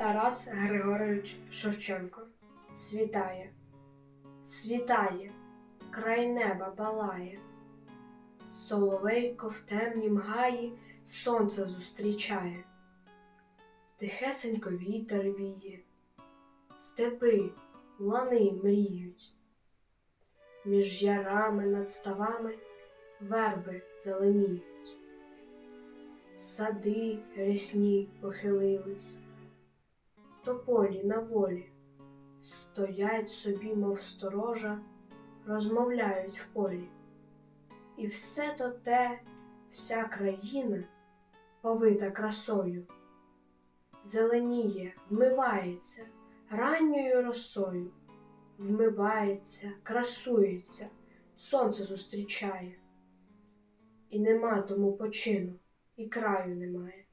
Тарас Григорович Шевченко. Світає, світає, край неба палає, Соловейко в темнім гаї сонце зустрічає, тихесенько вітер віє, степи, лани мріють, між ярами над ставами верби зеленіють, сади рясні похилились тополі на волі, стоять собі, мов сторожа, розмовляють в полі. І все то те, вся країна повита красою, зеленіє, вмивається ранньою росою, вмивається, красується, сонце зустрічає. І нема тому почину, і краю немає.